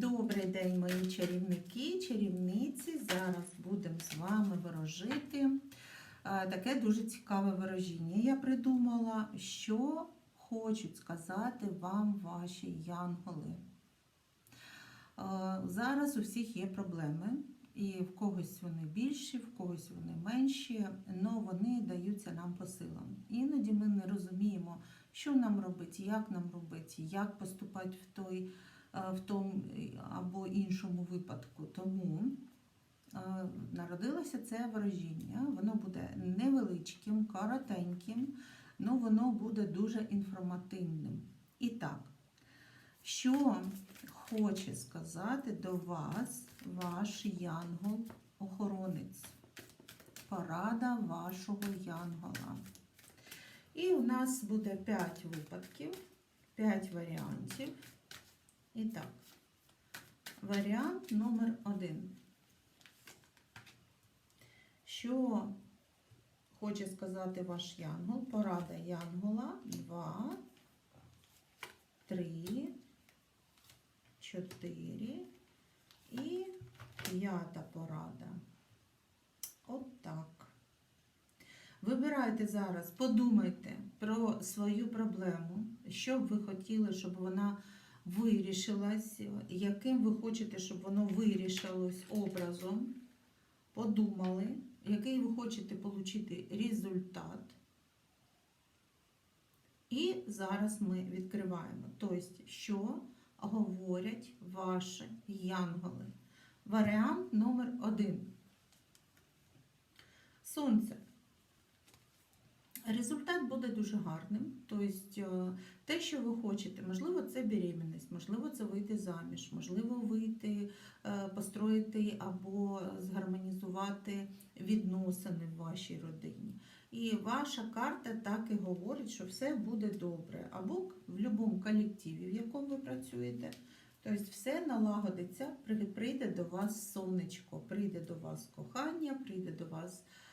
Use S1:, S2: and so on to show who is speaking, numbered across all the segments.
S1: Добрий день, мої чарівники, чарівниці. Зараз будемо з вами ворожити. Е, Таке дуже цікаве ворожіння. Я придумала, що хочуть сказати вам ваші янголи. Е, Зараз у всіх є проблеми, і в когось вони більші, в когось вони менші, але вони даються нам по силам. Іноді ми не розуміємо, що нам робити, як нам робити, як поступати в той в тому або іншому випадку. Тому е, народилося це ворожіння. Воно буде невеличким, коротеньким, але воно буде дуже інформативним. І так, що хоче сказати до вас ваш янгол-охоронець? Порада вашого янгола. І у нас буде 5 випадків, 5 варіантів. І так, варіант номер один. Що хоче сказати ваш янгол? Порада янгола. Два, три, чотири і п'ята порада. От так. Вибирайте зараз, подумайте про свою проблему, що б ви хотіли, щоб вона вирішилась, яким ви хочете, щоб воно вирішилось образом. Подумали, який ви хочете отримати результат. І зараз ми відкриваємо. Тобто, що говорять ваші янголи. Варіант номер один. Сонце. Результат буде дуже гарним. Тобто, те, що ви хочете, можливо, це беременність, можливо, це вийти заміж, можливо, вийти, е, построїти або згармонізувати відносини в вашій родині. І ваша карта так і говорить, що все буде добре. Або в будь-якому колективі, в якому ви працюєте. Тобто все налагодиться, прийде до вас сонечко, прийде до вас кохання, прийде до вас е,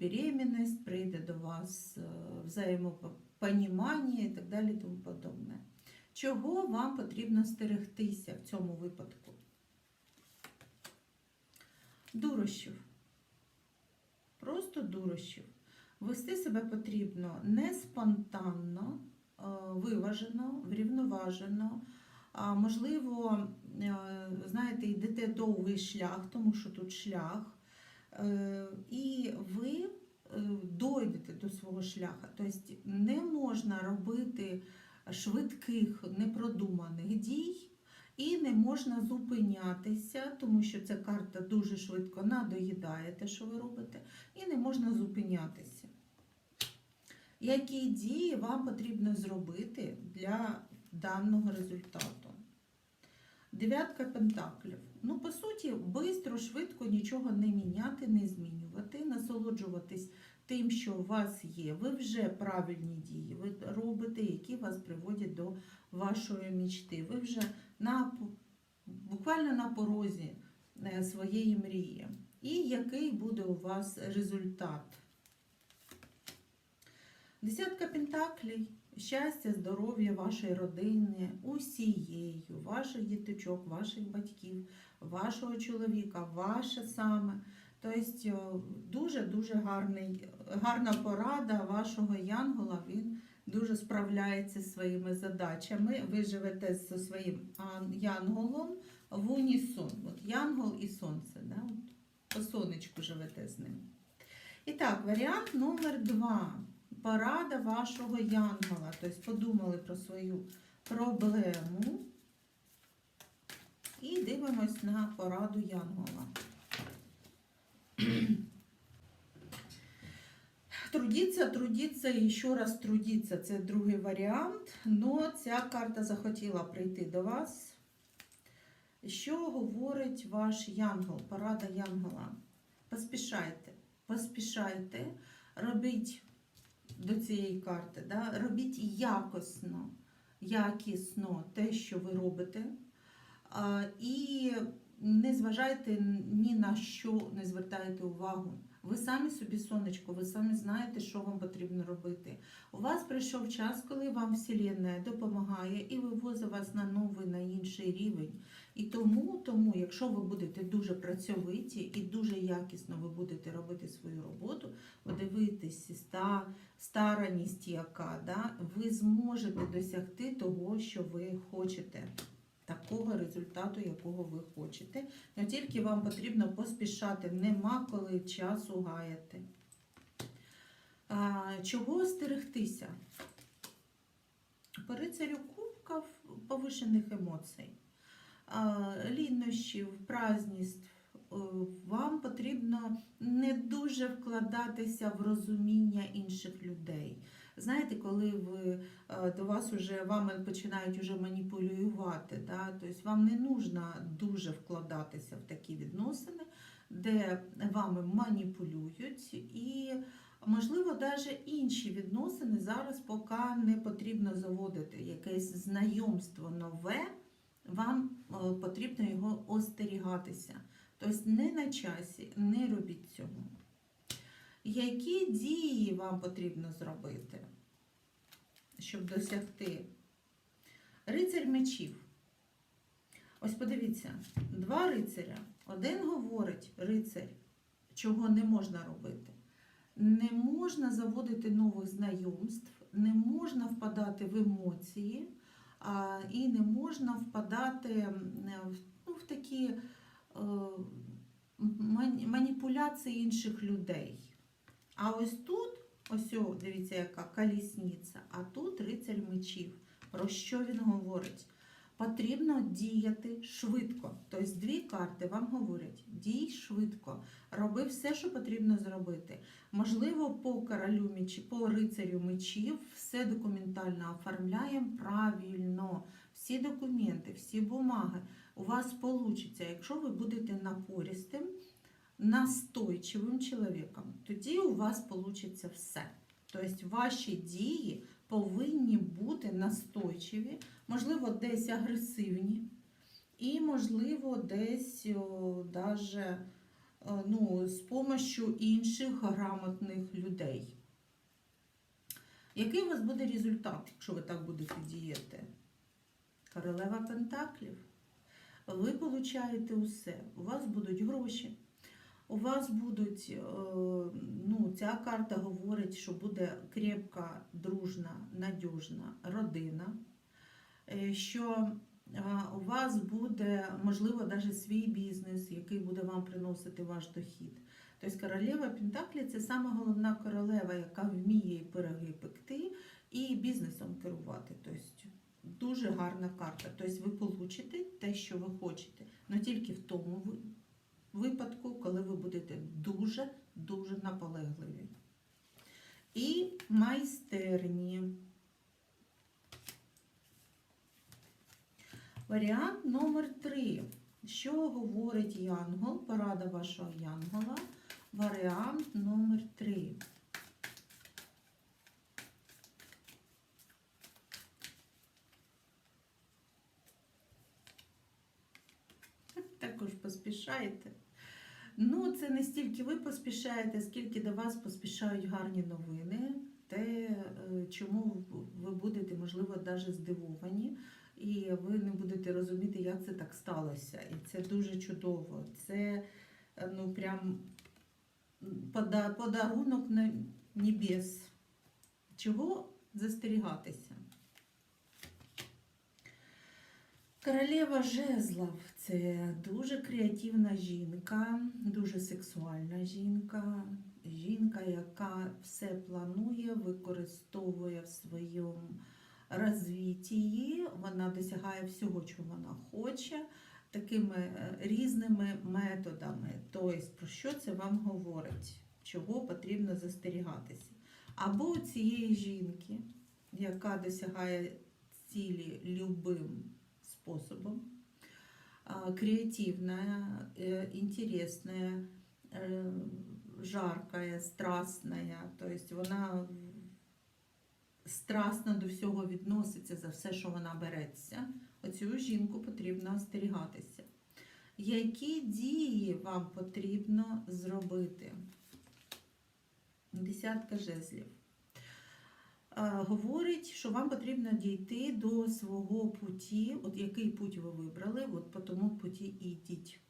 S1: беременність, прийде до вас е, взаємопонімання і так далі. Тому подобне. Чого вам потрібно стерегтися в цьому випадку? Дурощів. Просто дурощів. Вести себе потрібно не спонтанно, е, виважено, врівноважено. Можливо, е, знаєте, йдете довгий шлях, тому що тут шлях, е, і ви дойдете до свого шляха. Тобто не можна робити швидких, непродуманих дій, і не можна зупинятися, тому що ця карта дуже швидко надоїдає те, що ви робите, і не можна зупинятися. Які дії вам потрібно зробити для даного результату? Дев'ятка пентаклів. Ну, по суті, швидко, швидко нічого не міняти, не змінювати, насолоджуватись тим, що у вас є. Ви вже правильні дії, ви робите, які вас приводять до вашої мічти. Ви вже на, буквально на порозі е, своєї мрії. І який буде у вас результат? Десятка пентаклей, щастя, здоров'я вашої родини, усією, ваших діточок, ваших батьків, вашого чоловіка, ваше саме. Тобто дуже-дуже гарний, гарна порада вашого янгола, він дуже справляється зі своїми задачами. Ви живете зі своїм янголом в унісон. От янгол і сонце. Да? По сонечку живете з ним. І так, варіант номер два. Порада вашого янгола. Тобто подумали про свою проблему. І дивимось на пораду янгола. Трудіться, трудіться і ще раз трудіться. Це другий варіант. Но ця карта захотіла прийти до вас. Що говорить ваш янгол, порада янгола? Поспішайте, поспішайте, робіть до цієї карти, да? робіть якісно, якісно те, що ви робите. І не зважайте ні на що, не звертайте увагу. Ви самі собі сонечко, ви самі знаєте, що вам потрібно робити. У вас прийшов час, коли вам Вселенная допомагає і вивозить вас на новий, на інший рівень. І тому, тому, якщо ви будете дуже працьовиті і дуже якісно ви будете робити свою роботу, подивитись ста, стараність яка, да, ви зможете досягти того, що ви хочете. Такого результату, якого ви хочете. Но тільки вам потрібно поспішати, нема коли часу гаяти. А, чого стерегтися? По рицарю кубків повишених емоцій, а, лінощів, праздніств. Е, Вам потрібно не дуже вкладатися в розуміння інших людей. Знаєте, коли ви е, до вас уже вами починають уже маніпулювати, да? тобто вам не нужно дуже вкладатися в такі відносини, де вами маніпулюють, і, можливо, навіть інші відносини зараз поки не потрібно заводити. Якесь знайомство нове, вам е, потрібно його остерігатися. Тобто не на часі, не робіть цього. Які дії вам потрібно зробити, щоб досягти? Рицарь мечів. Ось подивіться, два рицаря. Один говорить рицарь, чого не можна робити. Не можна заводити нових знайомств, не можна впадати в емоції, і не можна впадати в, ну, в такі е, маніпуляції інших людей. А ось тут, ось дивіться, яка колісниця, а тут рицарь мечів. Про що він говорить? Потрібно діяти швидко. Тобто дві карти вам говорять: дій швидко, роби все, що потрібно зробити. Можливо, по королю мечі, по рицарю мечів все документально оформляємо правильно. Всі документи, всі бумаги у вас вийде, якщо ви будете напористим, настойчивим чоловіком, тоді у вас вийде все. Тобто ваші дії повинні бути настойчиві, можливо, десь агресивні, і, можливо, десь о, даже, ну, з допомогою інших грамотних людей. Який у вас буде результат, якщо ви так будете діяти? Королева Пентаклів. Ви получаєте усе. У вас будуть гроші. У вас будуть, е, ну, ця карта говорить, що буде крепка, дружна, надіжна родина, е, що е, у вас буде, можливо, навіть свій бізнес, який буде вам приносити ваш дохід. Тобто королева Пентаклі це саме головна королева, яка вміє пироги пекти і бізнесом керувати. Тобто дуже гарна карта. Тобто ви получите те, що ви хочете, але тільки в тому ви- випадку, коли ви будете дуже-дуже наполегливі. І майстерні. Варіант номер 3. Що говорить Янгол? Порада вашого Янгола. Варіант номер 3. Також поспішаєте. Ну, це не стільки ви поспішаєте, скільки до вас поспішають гарні новини, те, е, чому ви будете, можливо, навіть здивовані, і ви не будете розуміти, як це так сталося. І це дуже чудово. Це е, ну, прям подарунок на небес. Чого застерігатися? Королева жезлов це дуже креативна жінка, дуже сексуальна жінка, жінка, яка все планує, використовує в своєму розвитті, вона досягає всього, чого вона хоче, такими е, різними методами. Тобто, про що це вам говорить? Чого потрібно застерігатися? Або цієї жінки, яка досягає цілі любим способом, креативная, э, интересная, э, жаркая, страстная. То есть вона страстно до всього відноситься за все, що вона береться. Оцю жінку потрібно остерігатися. Які дії вам потрібно зробити? Десятка жезлів. Е, Говорить, що вам потрібно дійти до свого путі, от який путь ви вибрали, от по тому путі йдіть.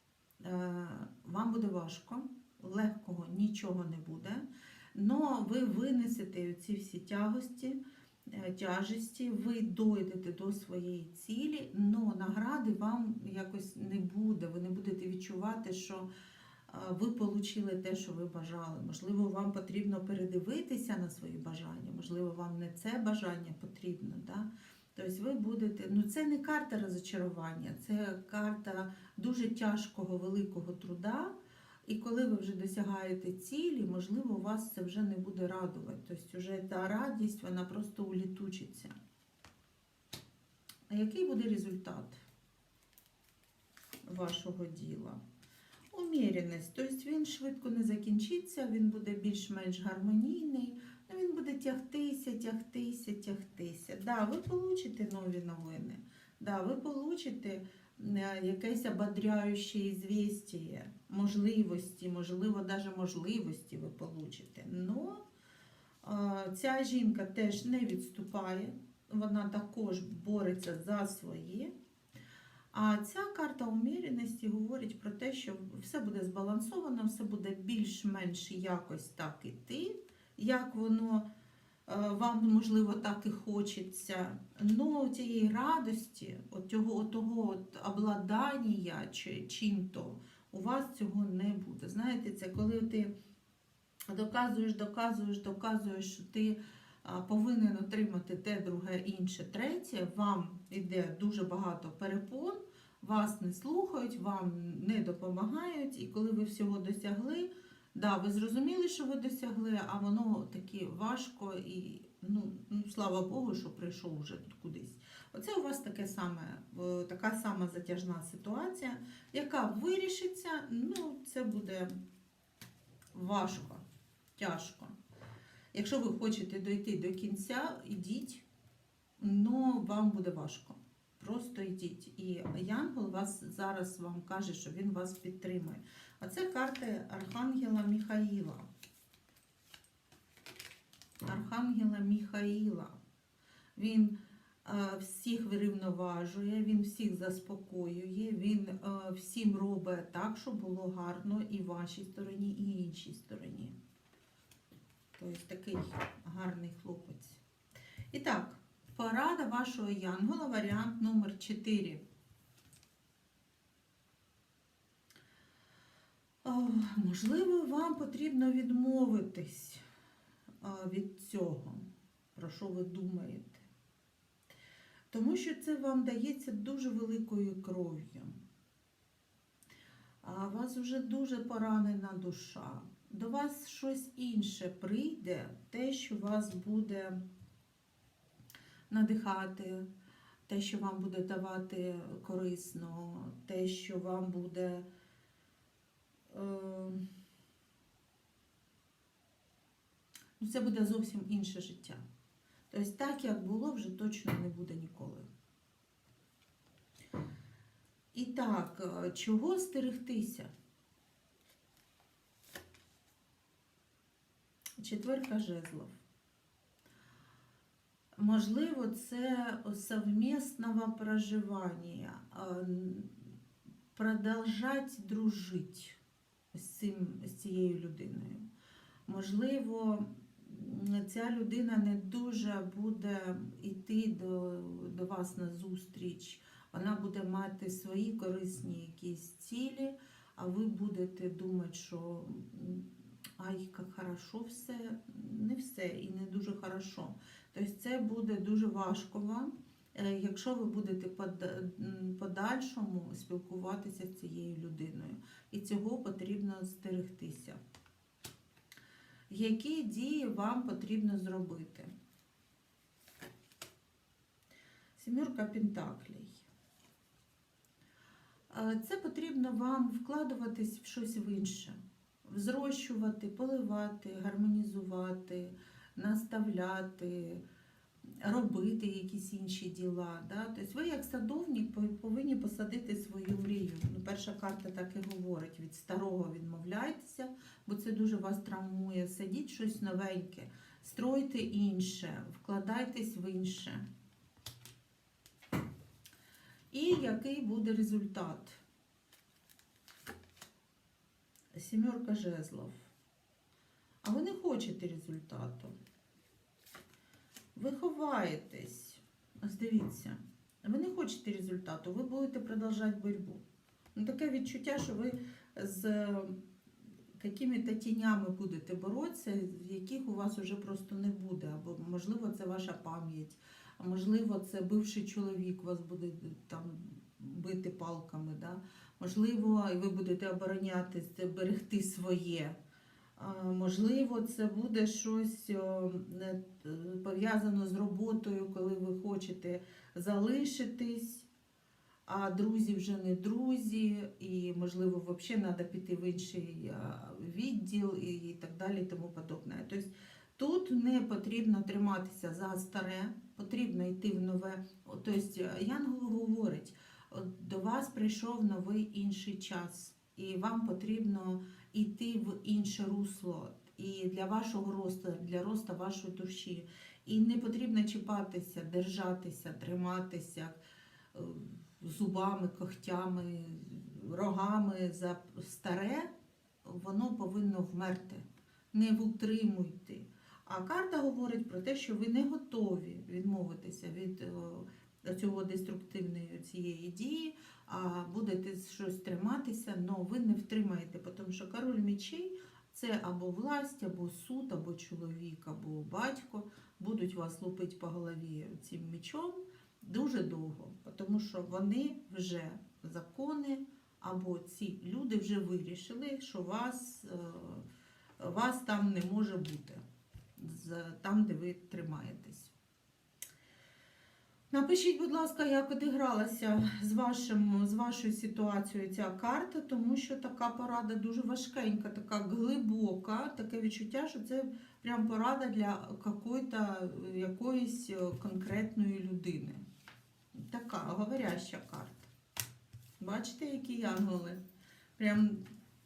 S1: Е, Вам буде важко, легкого нічого не буде, але ви винесете ці всі тягості, е, тяжесті, ви дойдете до своєї цілі, але награди вам якось не буде. Ви не будете відчувати, що ви отримали те, що ви бажали. Можливо, вам потрібно передивитися на свої бажання, можливо, вам не це бажання потрібно. Да? Тобто ви будете, ну це не карта розочарування, це карта дуже тяжкого великого труда. І коли ви вже досягаєте цілі, можливо, вас це вже не буде радувати. Тобто вже та радість, вона просто улітучиться. А який буде результат вашого діла? Уміреність. Тобто він швидко не закінчиться, він буде більш-менш гармонійний, ну, він буде тягтися, тягтися, тягтися. Да, ви получите нові новини. Да, ви получите е, якесь ободряюче звістя, можливості, можливо, навіть можливості ви получите. Но е, ця жінка теж не відступає, вона також бореться за своє. А ця карта уміреності говорить про те, що все буде збалансовано, все буде більш-менш якось так іти, як воно е, вам, можливо, так і хочеться. Ну, цієї радості, от цього, того от обладання чи чим-то, у вас цього не буде. Знаєте, це коли ти доказуєш, доказуєш, доказуєш, що ти повинен отримати те, друге, інше, третє, вам іде дуже багато перепон, вас не слухають, вам не допомагають, і коли ви всього досягли, да, ви зрозуміли, що ви досягли, а воно таки важко і ну, ну слава Богу, що прийшов вже тут кудись. Оце у вас таке саме, така сама затяжна ситуація, яка вирішиться, ну, це буде важко, тяжко. Якщо ви хочете дойти до кінця, ідіть, але вам буде важко. Просто йдіть. І Янгол вас зараз вам каже, що він вас підтримує. А це карти Архангела Міхаїла. Архангела Міхаїла. Він е, всіх вирівноважує, він всіх заспокоює, він е, всім робить так, щоб було гарно і вашій стороні, і іншій стороні. Тобто такий гарний хлопець. І так, порада вашого Янгола, варіант номер 4. Можливо, вам потрібно відмовитись від цього, про що ви думаєте. Тому що це вам дається дуже великою кров'ю. А у вас вже дуже поранена душа. До вас щось інше прийде, те, що вас буде надихати, те, що вам буде давати корисно, те, що вам буде. е, Ну, це буде зовсім інше життя. Тобто, так, як було, вже точно не буде ніколи. І так, е, чого стерегтися? Четверка жезлов. Можливо, це совмісного проживання, продовжати дружити з, цим, з цією людиною. Можливо, ця людина не дуже буде йти до, до вас на зустріч, вона буде мати свої корисні якісь цілі, а ви будете думати, що ай, як хорошо все, не все і не дуже хорошо. Тобто це буде дуже важко вам, е, якщо ви будете подальшому спілкуватися з цією людиною. І цього потрібно стерегтися. Які дії вам потрібно зробити? Сімерка Пентаклей. Е, Це потрібно вам вкладуватись в щось в інше. Взрощувати, поливати, гармонізувати, наставляти, робити якісь інші діла. Да? Тобто ви як садовник повинні посадити свою мрію. Ну, перша карта так і говорить: від старого відмовляйтеся, бо це дуже вас травмує. Садіть щось новеньке, стройте інше, вкладайтесь в інше. І який буде результат? Сімерка жезлов. А ви не хочете результату. Ви ховаєтесь. Ось дивіться, ви не хочете результату, ви будете продовжувати боротьбу. Ну, таке відчуття, що ви з якими-то тінями будете боротися, яких у вас вже просто не буде. Або, можливо, це ваша пам'ять, а можливо, це бивший чоловік вас буде там бити палками. Да? Можливо, ви будете оборонятися, берегти своє. Можливо, це буде щось е, пов'язано з роботою, коли ви хочете залишитись, а друзі вже не друзі, і, можливо, взагалі треба піти в інший відділ і так далі, тому подобне. Тобто тут не потрібно триматися за старе, потрібно йти в нове. Тобто Янгол говорить, до вас прийшов новий інший час, і вам потрібно йти в інше русло і для вашого росту, для росту вашої душі. І не потрібно чіпатися, держатися, триматися е, зубами, когтями, рогами за старе, воно повинно вмерти. Не утримуйте. А карта говорить про те, що ви не готові відмовитися від е, цього деструктивної цієї дії, а будете щось триматися, але ви не втримаєте, тому що король мечей це або власть, або суд, або чоловік, або батько будуть вас лупити по голові цим мечом дуже довго, тому що вони вже закони, або ці люди вже вирішили, що вас, е, вас там не може бути, там, де ви тримаєтесь. Напишіть, будь ласка, як одігралася з, вашим, з вашою ситуацією ця карта, тому що така порада дуже важкенька, така глибока, таке відчуття, що це прям порада для якоїсь е, конкретної людини. Така говоряща карта. Бачите, які янголи? Прям,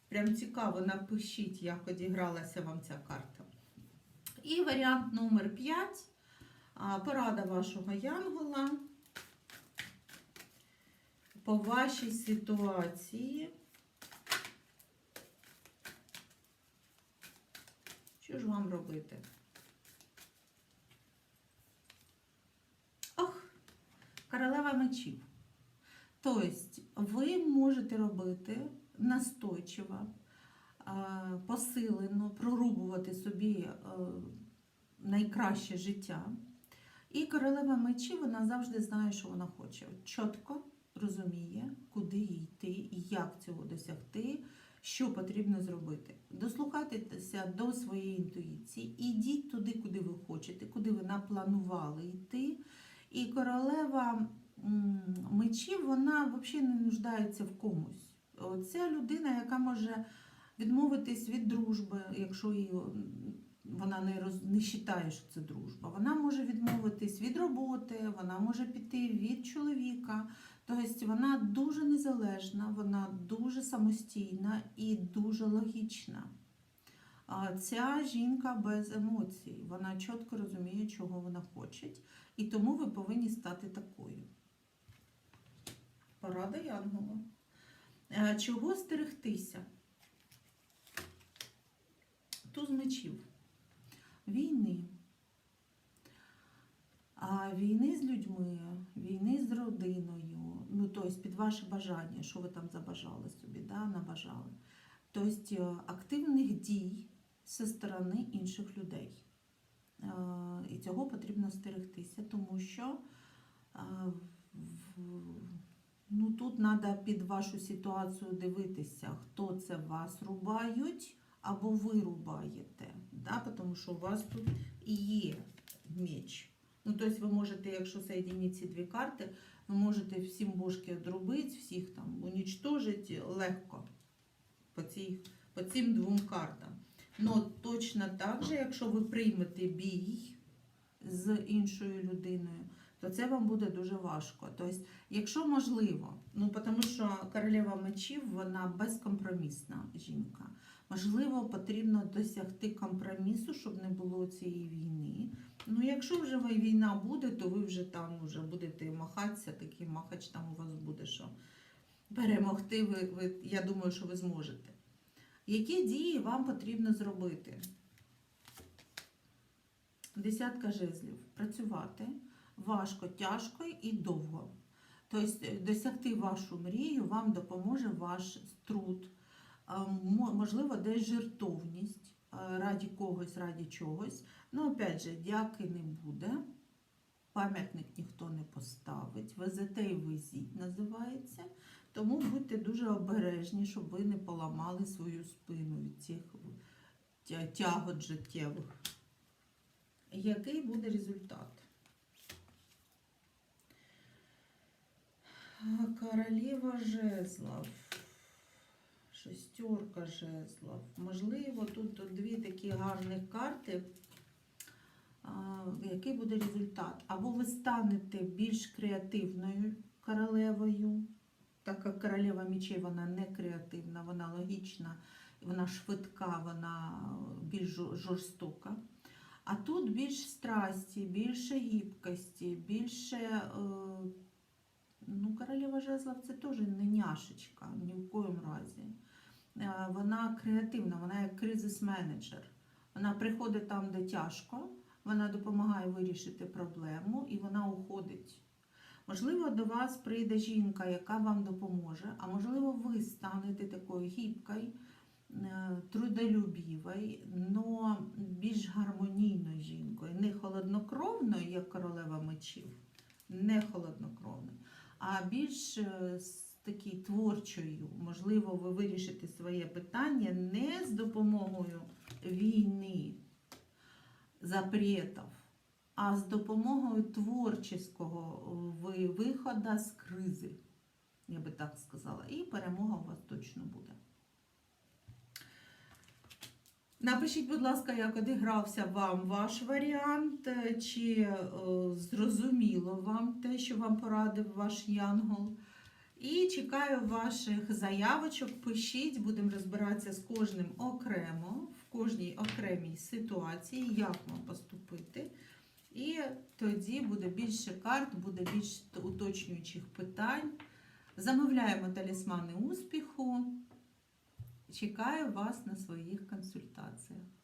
S1: прям цікаво, напишіть, як одігралася вам ця карта. І варіант номер 5. Порада вашого янгола по вашій ситуації. Що ж вам робити? Ох, королева мечів. Тобто, ви можете робити настойчиво, посилено, прорубувати собі е, найкраще життя. І королева мечі вона завжди знає, що вона хоче. Чітко розуміє, куди йти як цього досягти, що потрібно зробити. Дослухайтеся до своєї інтуїції, ідіть туди, куди ви хочете, куди ви напланували йти. І королева м, мечів вона взагалі не нуждається в комусь. Це людина, яка може відмовитись від дружби, якщо її вона не роз не вважає, що це дружба. Вона може відмовитись від роботи, вона може піти від чоловіка. Тобто вона дуже незалежна, вона дуже самостійна і дуже логічна. Ця жінка без емоцій, вона чітко розуміє, чого вона хоче, і тому ви повинні стати такою. Порада Янгола. Е, Чого стерегтися? Туз мечів війни. А війни з людьми, війни з родиною, ну тобто під ваше бажання, що ви там забажали собі, да, набажали. Тобто е, активних дій зі сторони інших людей. Е, І цього потрібно стерегтися, тому що е, ну, тут треба під вашу ситуацію дивитися, хто це вас рубають або ви рубаєте. Да? Тому що у вас тут і є меч. Ну, тобто ви можете, якщо соєдинити ці дві карти, ви можете всім бошки одробити, всіх там унічтожити легко по, цій, по цим двом картам. Ну, точно так же, якщо ви приймете бій, з іншою людиною, то це вам буде дуже важко. Тобто, якщо можливо, ну тому що королева мечів вона безкомпромісна жінка. Можливо, потрібно досягти компромісу, щоб не було цієї війни. Ну, якщо вже війна буде, то ви вже там вже будете махатися, такий махач там у вас буде, що перемогти ви, ви я думаю, що ви зможете. Які дії вам потрібно зробити? Десятка жезлів. Працювати важко, тяжко і довго. Тобто досягти вашу мрію вам допоможе ваш труд, Е, можливо, десь жертовність е, раді когось, раді чогось. Ну, опять же, дяки не буде. Пам'ятник ніхто не поставить. Везете і везіть називається. Тому будьте дуже обережні, щоб ви не поламали свою спину від цих тягот життєвих. Який буде результат? Королева жезлов. Шестерка жезлов. Можливо, тут, дві такі гарні карти. Який буде результат? Або ви станете більш креативною королевою, так як королева мечей вона не креативна, вона логічна, вона швидка, вона більш жорстока. А тут більш страсті, більше гібкості, більше. Ну, королева жезлов це теж не няшечка, ні в коїм разі. Е, вона креативна, вона як кризис-менеджер. Вона приходить там, де тяжко, вона допомагає вирішити проблему і вона уходить. Можливо, до вас прийде жінка, яка вам допоможе, а можливо, ви станете такою гібкою, е, трудолюбівою, але більш гармонійною жінкою, не холоднокровною, як королева мечів, не холоднокровною, а більш такий з такій творчою. Можливо, ви вирішите своє питання не з допомогою війни, запретів, а з допомогою творчого виходу з кризи, я би так сказала. І перемога у вас точно буде. Напишіть, будь ласка, як одігрався вам ваш варіант, е, чи е, зрозуміло вам те, що вам порадив ваш янгол. І чекаю ваших заявочок. Пишіть, будемо розбиратися з кожним окремо, в кожній окремій ситуації, як вам поступити. І тоді буде більше карт, буде більше уточнюючих питань. Замовляємо талісмани успіху. Чекаю вас на своїх консультаціях.